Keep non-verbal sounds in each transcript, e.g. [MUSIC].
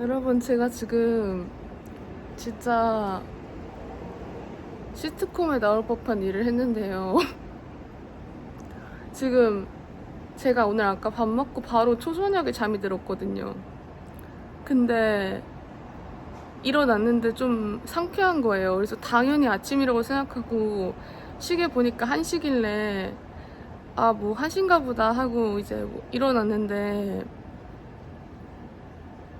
여러분 제가 지금 진짜 시트콤에 나올 법한 일을 했는데요. [LAUGHS] 지금 제가 오늘 아까 밥 먹고 바로 초저녁에 잠이 들었거든요. 근데 일어났는데 좀 상쾌한 거예요. 그래서 당연히 아침이라고 생각하고 시계 보니까 1시길래 아뭐 1시인가 보다 하고 이제 뭐 일어났는데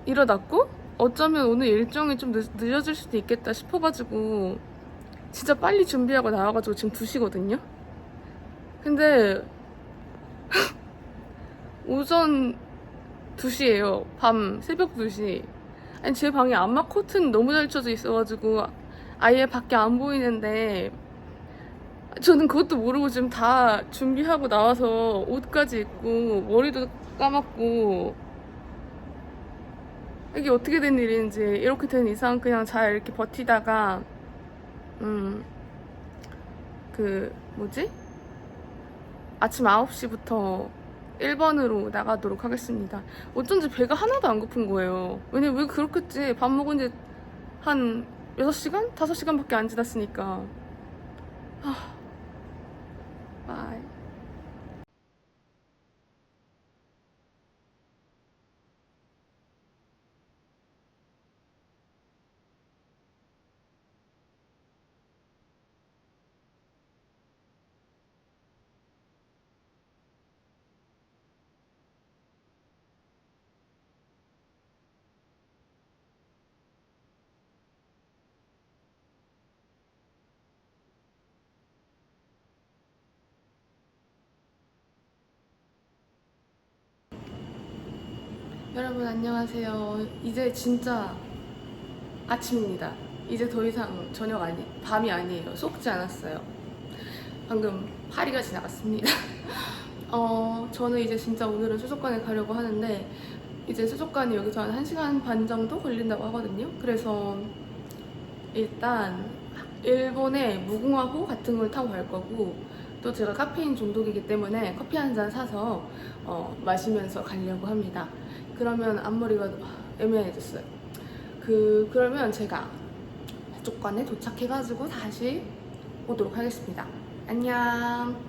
일어났고 어쩌면 오늘 일정이 좀 늦, 늦어질 수도 있겠다 싶어가지고 진짜 빨리 준비하고 나와가지고 지금 2시거든요? 근데 [LAUGHS] 오전 2시예요. 밤 새벽 2시. 아니 제 방에 안마 커튼 너무 잘 쳐져 있어가지고 아예 밖에 안 보이는데 저는 그것도 모르고 지금 다 준비하고 나와서 옷까지 입고 머리도 감았고 이게 어떻게 된 일인지 이렇게 된 이상 그냥 잘 이렇게 버티다가 음 그 뭐지 아침 9시부터 1번으로 나가도록 하겠습니다. 어쩐지 배가 하나도 안 고픈 거예요. 왜냐면 왜 그렇겠지? 밥 먹은 지 한 6시간? 5시간밖에 안 지났으니까. 아, 바이. 여러분 안녕하세요. 이제 진짜 아침입니다. 이제 더 이상 저녁 아니, 밤이 아니에요. 쏙지 않았어요. 방금 파리가 지나갔습니다. [LAUGHS] 어, 저는 이제 진짜 오늘은 수족관에 가려고 하는데 이제 수족관이 여기서 한 1시간 반 정도 걸린다고 하거든요. 그래서 일단 일본의 무궁화호 같은 걸 타고 갈 거고 또 제가 카페인 중독이기 때문에 커피 한 잔 사서 어, 마시면서 가려고 합니다. 그러면 앞머리가 애매해졌어요. 그 그러면 제가 수족관에 도착해가지고 다시 오도록 하겠습니다. 안녕.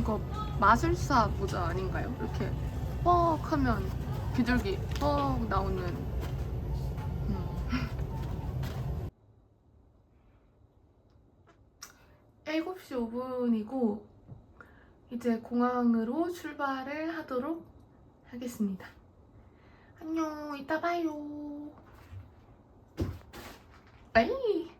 이거 마술사 모자 아닌가요? 이렇게 뻑 하면 비둘기 뻑 나오는 음. 일곱 시 5분이고 이제 공항으로 출발을 하도록 하겠습니다. 안녕, 이따 봐요. 에이!